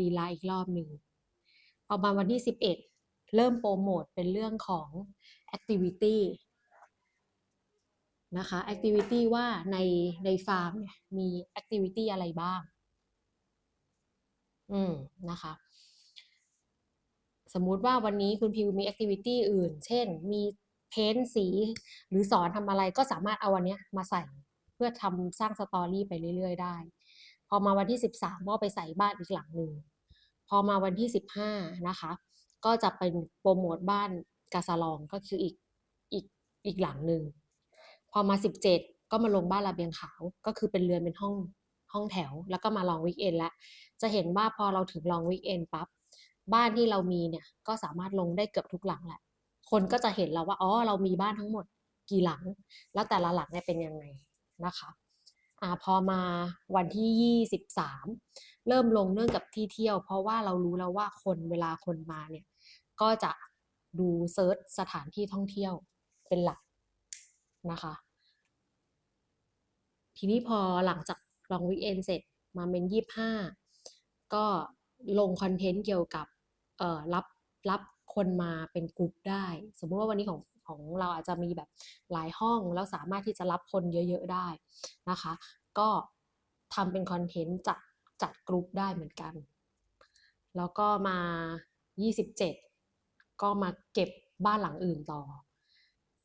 รีไลน์อีกรอบหนึ่งประมาณวันที่สิบเอ็ดเริ่มโปรโมทเป็นเรื่องของ activity นะคะ activity ว่าในในฟาร์มเนี่ยมี activity อะไรบ้าง อืม นะคะ สมมุติว่าวันนี้คุณพิวมี activity อื่น เช่น มีเพ้นสี หรือสอนทำอะไรก็สามารถเอาวันนี้มาใส่เพื่อทำสร้างสตอรี่ไปเรื่อย ๆ ได้ พอมาวันที่ 13ก็ไปใส่บ้านอีกหลังหนึ่งพอมาวันที่ 15นะคะ ก็จะเป็นโปรโมทบ้านกาซาลองก็คืออีกอีกอีกหลังหนึ่งพอมา 17 ก็มาลงบ้านระเบียงขาวก็คือเป็นเรือนเป็นห้องห้องแถว แล้วก็มาลองวิกเอนแล้วจะเห็นว่าพอเราถึงลองวิกเอนปั๊บบ้านที่เรามีเนี่ยก็สามารถลงได้เกือบทุกหลังแหละคนก็จะเห็นแล้วว่าอ๋อเรามีบ้านทั้งหมดกี่หลัง แล้วแต่ละหลังเนี่ยเป็นยังไงนะคะ อ่าพอมาวันที่ยี่สิบสามเริ่มลงเรื่องกับที่เที่ยว เพราะว่าเรารู้แล้วว่าคนเวลาคนมาเนี่ย ก็จะดูเซิร์ชสถานที่ท่องเที่ยวเป็นหลักนะคะ ทีนี้พอหลังจากลองวิกเอนเสร็จมาเป็นยี่ห้าก็ลงคอนเทนต์เกี่ยวกับเอ่อรับรับ คนมาเป็นกลุ่มได้ สมมติว่าวันนี้ของของเราอาจจะมีแบบหลายห้องแล้วสามารถที่จะรับคนเยอะ ๆ ได้นะคะ ก็ทำเป็นคอนเทนต์จัดจัดกลุ่มได้เหมือนกัน แล้วก็มา 27 ก็มาเก็บบ้านหลังอื่นต่อ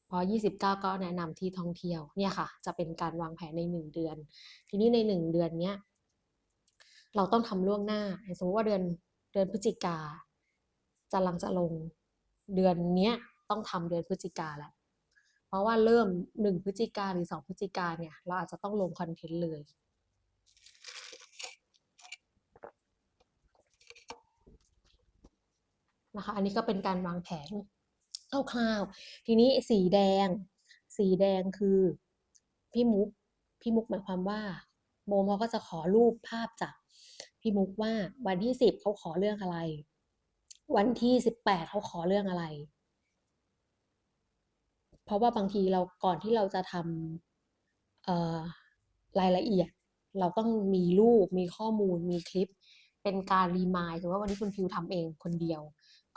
พอ 29 ก็แนะนำที่ท่องเที่ยวเนี่ยค่ะ จะเป็นการวางแผนใน 1 เดือน ทีนี้ใน 1 เดือนเนี้ยเราต้องทำล่วงหน้า สมมติว่าเดือนเดือนพฤศจิกา จะลังจะลงเดือนเนี้ยต้องทำเดือนพฤศจิกาแหละเพราะว่าเริ่ม1พฤศจิกาหรือ2พฤศจิกาเนี่ยเราอาจจะต้องลงคอนเทนต์เลยนะคะอันนี้ก็เป็นการวางแผนคร่าวๆทีนี้สีแดง สีแดงคือพี่มุกพี่มุกหมายความว่าโมเขาก็จะขอรูปภาพจากพี่มุกว่าวันที่สิบเขาขอเรื่องอะไร วันที่สิบแปดเขาขอเรื่องอะไร เพราะว่าบางทีเราก่อนที่เราจะทำรายละเอียด เราต้องมีรูป มีข้อมูล มีคลิป เป็นการรีมายถือว่าวันนี้คุณพิวทำเองคนเดียว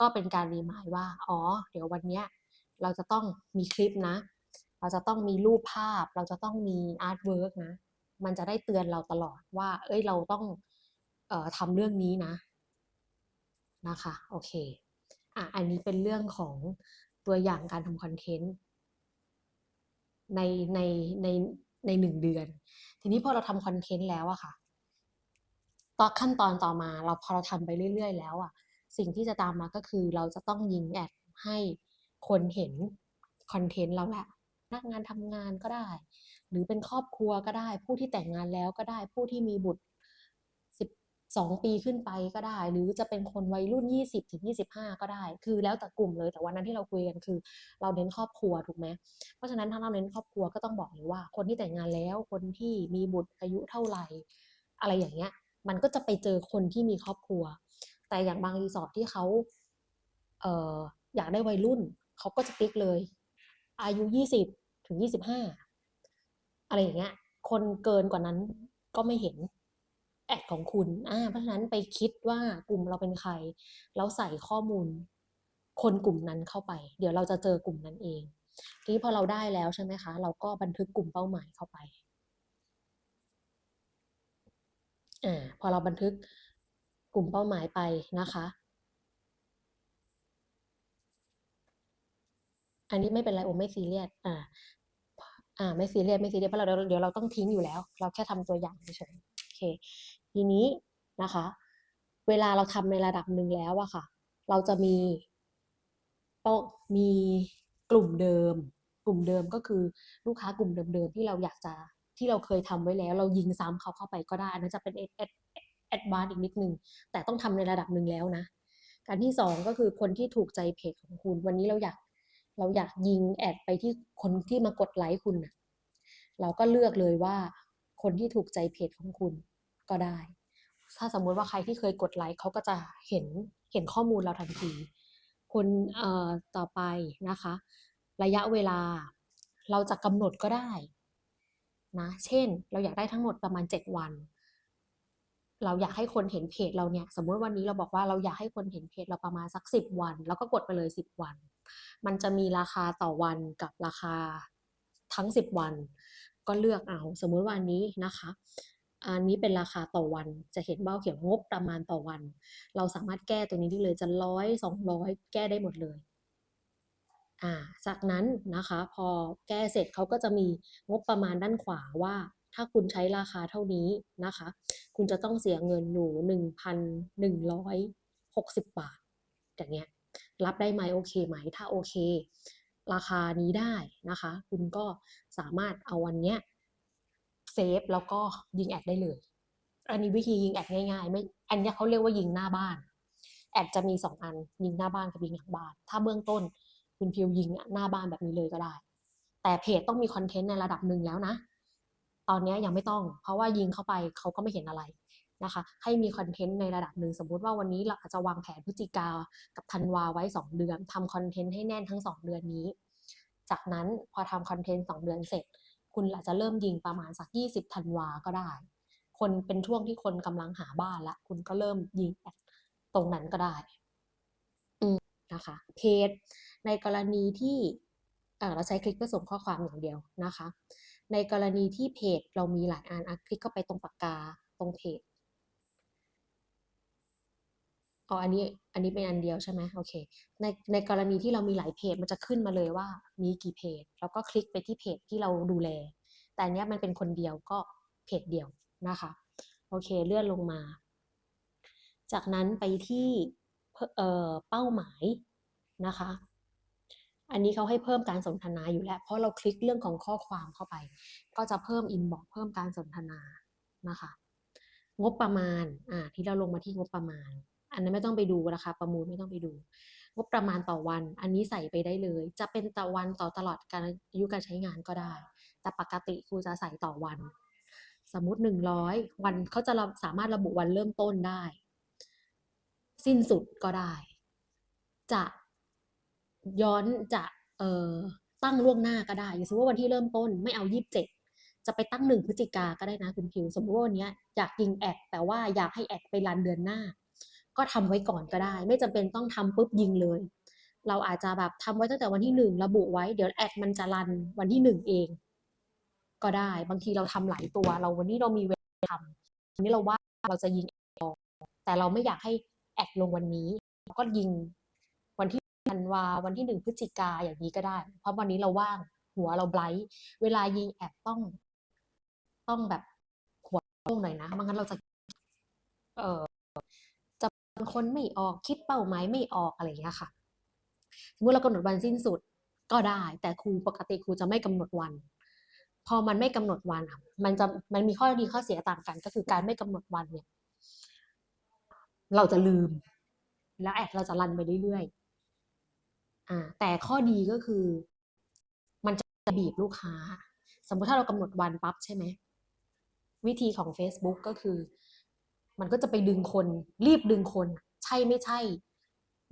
ก็เป็นการรีมายว่า อ๋อ เดี๋ยววันเนี้ยเราจะต้องมีคลิปนะ เราจะต้องมีรูปภาพ เราจะต้องมีอาร์ตเวิร์กนะ มันจะได้เตือนเราตลอดว่า เอ้ย เราต้องออทำเรื่องนี้นะ นะคะโอเคอะอันนี้เป็นเรื่องของตัวอย่างการทำคอนเทนต์ในในในในหนึ่งเดือน ทีนี้พอเราทำคอนเทนต์แล้วอะค่ะต่อขั้นตอนต่อมาเราพอเราทำไปเรื่อย ๆ แล้วอะสิ่งที่จะตามมาก็คือเราจะต้องยิงแอดให้คนเห็นคอนเทนต์เราแหละนักงานทำงานก็ได้ หรือเป็นครอบครัวก็ได้ ผู้ที่แต่งงานแล้วก็ได้ผู้ที่มีบุตร สองปีขึ้นไปก็ได้ หรือจะเป็นคนวัยรุ่นยี่สิบถึงยี่สิบห้าก็ได้ คือแล้วแต่กลุ่มเลย แต่วันนั้นที่เราคุยกันคือ เราเน้นครอบครัวถูกไหมเพราะฉะนั้นถ้าเราเน้นครอบครัวก็ต้องบอกเลยว่า คนที่แต่งงานแล้ว คนที่มีบุตรอายุเท่าไหร่ อะไรอย่างเงี้ย มันก็จะไปเจอคนที่มีครอบครัว แต่อย่างบางรีสอร์ทที่เขาเอ่ออยากได้วัยรุ่นเขาก็จะติ๊กเลย อายุยี่สิบถึงยี่สิบห้าอะไรอย่างเงี้ย คนเกินกว่านั้นก็ไม่เห็น แอดของคุณอ่าเพราะฉะนั้นไปคิดว่ากลุ่มเราเป็นใคร แล้วใส่ข้อมูล คนกลุ่มนั้นเข้าไป เดี๋ยวเราจะเจอกลุ่มนั้นเอง ทีนี้พอเราได้แล้วใช่ไหมคะ เราก็บันทึกกลุ่มเป้าหมายเข้าไปอ่าพอเราบันทึกกลุ่มเป้าหมายไปนะคะอันนี้ไม่เป็นไรโอไม่ซีเรียส อ่า อ่า ไม่ซีเรียส ไม่ซีเรียส เพราะเราเดี๋ยวเราต้องทิ้งอยู่แล้ว เราแค่ทำตัวอย่างเฉย เค ทีนี้นะคะ เวลาเราทำในระดับหนึ่งแล้วอะค่ะ เราจะมีต้องมีกลุ่มเดิม กลุ่มเดิมก็คือลูกค้ากลุ่มเดิมๆที่เราอยากจะที่เราเคยทำไว้แล้ว เรายิงซ้ำเขาเข้าไปก็ได้อันนั้นจะเป็นแอดแอดแอดวานอีกนิดนึง แต่ต้องทำในระดับหนึ่งแล้วนะ การที่สองก็คือคนที่ถูกใจเพจของคุณ วันนี้เราอยากเราอยากยิงแอดไปที่คนที่มากดไลค์คุณนะเราก็เลือกเลยว่า คนที่ถูกใจเพจของคุณก็ได้ ถ้าสมมุติว่าใครที่เคยกดไลค์เขาก็จะเห็นเห็นข้อมูลเราทันทีคนเอ่อต่อไปนะคะ ระยะเวลาเราจะกำหนดก็ได้นะเช่น เราอยากได้ทั้งหมดประมาณ 7 วัน เราอยากให้คนเห็นเพจเราเนี่ย สมมติวันนี้เราบอกว่าเราอยากให้คนเห็นเพจเราประมาณสักสิบวัน แล้วก็กดไปเลยสิบวัน มันจะมีราคาต่อวันกับราคาทั้งสิบวัน ก็เลือกเอาสมมุติว่าอันนี้นะคะ อันนี้เป็นราคาต่อวันจะเห็นว่าเขียนงบประมาณต่อวัน เราสามารถแก้ตัวนี้ได้เลยจะร้อยสองร้อยแก้ได้หมดเลยอ่าจากนั้นนะคะพอแก้เสร็จเขาก็จะมีงบประมาณด้านขวาว่า ถ้าคุณใช้ราคาเท่านี้นะคะ คุณจะต้องเสียเงินอยู่หนึ่งพันหนึ่งร้อยหกสิบบาท อย่างเงี้ยรับได้ไหมโอเคไหม ถ้าโอเค ราคานี้ได้นะคะ คุณก็สามารถเอาวันเนี้ยเซฟแล้วก็ยิงแอดได้เลย อันนี้วิธียิงแอดง่ายๆ ไม่ อันเนี้ยเขาเรียกว่ายิงหน้าบ้าน แอดจะมีสองอันยิงหน้าบ้านกับยิงหลังบ้าน ถ้าเบื้องต้นคุณพิวยิงหน้าบ้านแบบนี้เลยก็ได้ แต่เพจต้องมีคอนเทนต์ในระดับหนึ่งแล้วนะ ตอนนี้ยังไม่ต้อง เพราะว่ายิงเข้าไปเขาก็ไม่เห็นอะไร นะคะ ให้มีคอนเทนต์ในระดับหนึ่งสมมุติว่าวันนี้เราอาจจะวางแผนพฤศจิกากับธันวาไว้ 2 เดือนทำคอนเทนต์ให้แน่นทั้ง 2 เดือนนี้ จากนั้นพอทำคอนเทนต์2 เดือนเสร็จ คุณอาจจะเริ่มยิงประมาณสัก 20ธันวาก็ได้ คนเป็นช่วงที่คนกำลังหาบ้านละคุณก็เริ่มยิงแอดตรงนั้นก็ได้นะคะเพจในกรณีที่เราใช้คลิกเพื่อส่งข้อความอย่างเดียวนะคะ ในกรณีที่เพจเรามีหลายอันคลิกเข้าไปตรงปากกาตรงเพจ อ๋ออันนี้อันนี้เป็นอันเดียวใช่ไหมโอเคในในกรณีที่เรามีหลายเพจมันจะขึ้นมาเลยว่ามีกี่เพจแล้วก็คลิกไปที่เพจที่เราดูแล แต่อันเนี้ยมันเป็นคนเดียวก็เพจเดียวนะคะโอเคเลื่อนลงมา จากนั้นไปที่เอ่อเป้าหมายนะคะ อันนี้เขาให้เพิ่มการสนทนาอยู่แล้ว เพราะเราคลิกเรื่องของข้อความเข้าไป ก็จะเพิ่มอินบ็อกเพิ่มการสนทนานะคะ งบประมาณอ่าที่เราลงมาที่งบประมาณ อันนั้นไม่ต้องไปดูราคาประมูลไม่ต้องไปดูงบประมาณต่อวัน อันนี้ใส่ไปได้เลย จะเป็นต่อวันต่อตลอดการอายุการใช้งานก็ได้ แต่ปกติครูจะใส่ต่อวัน สมมุติหนึ่งร้อยวันเขาจะสามารถระบุวันเริ่มต้นได้ สิ้นสุดก็ได้ จะย้อนจะเตั้งล่วงหน้าก็ได้อย่างสมมติว่าวันที่เริ่มต้นไม่เอายี่สิบเจ็ดจะไปตั้งหนึ่งพฤศจิกาก็ได้นะคุณพิว สมมติว่าวันนี้อยากยิงแอดแต่ว่าอยากให้แอดไปรันเดือนหน้า ก็ทำไว้ก่อนก็ได้ ไม่จำเป็นต้องทำปุ๊บยิงเลย เราอาจจะแบบทำไว้ตั้งแต่วันที่หนึ่งระบุไว้เดี๋ยวแอดมันจะรันวันที่หนึ่งเอง ก็ได้ บางทีเราทำหลายตัว เราวันนี้เรามีเวลาทำวันนี้เราว่าเราจะยิงแอดแต่เราไม่อยากให้แอดลงวันนี้เราก็ยิงวันที่ธันวาวันที่หนึ่งพฤศจิกาอย่างนี้ก็ได้ เพราะวันนี้เราว่างหัวเราไบรท์เวลายิงแอดต้อง ต้องแบบหัวโล่งหน่อยนะไม่งั้นเราจะ เออ จะเป็นคนไม่ออกคิดเป้าหมายไม่ออกอะไรอย่างเงี้ยค่ะสมมติเรากำหนดวันสิ้นสุดก็ได้ แต่ครูปกติครูจะไม่กำหนดวัน พอมันไม่กำหนดวันมันจะมันมีข้อดีข้อเสียต่างกัน ก็คือการไม่กำหนดวันเนี่ย เราจะลืม แล้วแอดเราจะรันไปเรื่อยๆอ่า แต่ข้อดีก็คือ มันจะบีบลูกค้า สมมติถ้าเรากำหนดวันปั๊บใช่ไหมวิธีของ Facebook ก็คือ มันก็จะไปดึงคน รีบดึงคน ใช่ไม่ใช่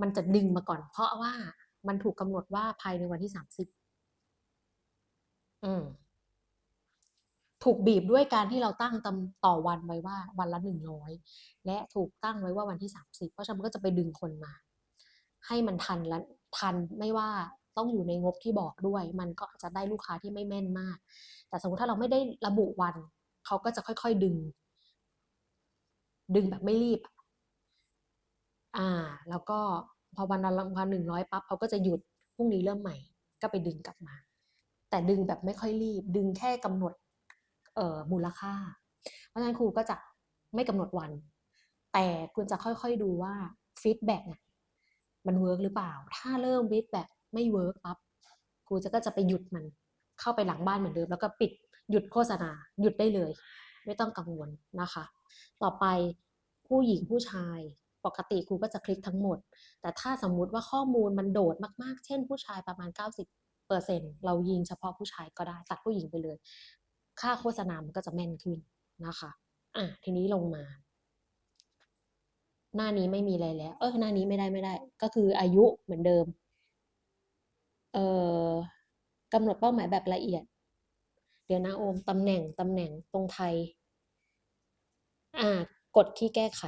มันจะดึงมาก่อน เพราะว่ามันถูกกำหนดว่าภายในวันที่สามสิบอืมถูกบีบด้วยการที่เราตั้งตต่อวันไว้ว่า วันละหนึ่งร้อยและถูกตั้งไว้ว่าวันที่สามสิบเพราะฉะนั้นมันก็จะไปดึงคนมา ให้มันทันและทันไม่ว่าต้องอยู่ในงบที่บอกด้วย มันก็จะได้ลูกค้าที่ไม่แม่นมาก แต่สมมติถ้าเราไม่ได้ระบุวัน เขาก็จะค่อยๆดึง ดึงแบบไม่รีบ อ่า แล้วก็พอวันละวันหนึ่งร้อยปั๊บเขาก็จะหยุดพรุ่งนี้เริ่มใหม่ ก็ไปดึงกลับมา แต่ดึงแบบไม่ค่อยรีบ ดึงแค่กำหนด เอ่อมูลค่า เพราะฉะนั้นครูก็จะไม่กำหนดวัน แต่คุณจะค่อยๆดูว่าฟีดแบ็กเนี่ยมันเวิร์กหรือเปล่า ถ้าเริ่มฟีดแบ็กไม่เวิร์กปั๊บครูจะก็จะไปหยุดมันเข้าไปหลังบ้านเหมือนเดิม แล้วก็ปิดหยุดโฆษณาหยุดได้เลย ไม่ต้องกังวลนะคะ ต่อไปผู้หญิงผู้ชาย ปกติครูก็จะคลิกทั้งหมด แต่ถ้าสมมุติว่าข้อมูลมันโดดมากๆ เช่น ผู้ชายประมาณ 90เปอร์เซ็นเรายิงเฉพาะผู้ชายก็ได้ตัดผู้หญิงไปเลย ค่าโฆษณามันก็จะแม่นขึ้นนะคะอะทีนี้ลงมา หน้านี้ไม่มีอะไรแล้ว เออหน้านี้ไม่ได้ไม่ได้ ก็คืออายุเหมือนเดิมเอ่อกำหนดเป้าหมายแบบละเอียด เดี๋ยวนะโอมตำแหน่งตำแหน่งตรงไทย อ่ากดที่แก้ไข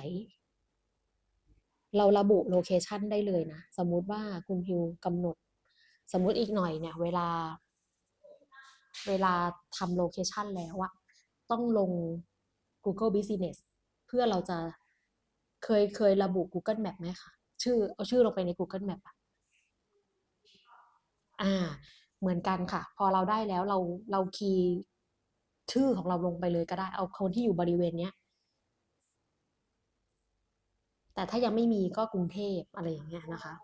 เราระบุโลเคชันได้เลยนะ สมมุติว่าคุณพิวกำหนด สมมุติอีกหน่อยเนี่ย เวลา เวลาทำโลเคชันแล้วอะต้องลง Google Business เพื่อเราจะเคยเคยระบุ Google Map ไหมคะชื่อเอาชื่อลงไปใน Google Map อะอ่า เหมือนกันค่ะ พอเราได้แล้วเราเราคีย์ชื่อของเราลงไปเลยก็ได้ เอาคนที่อยู่บริเวณเนี้ย แต่ถ้ายังไม่มีก็กรุงเทพอะไรอย่างเงี้ยนะคะ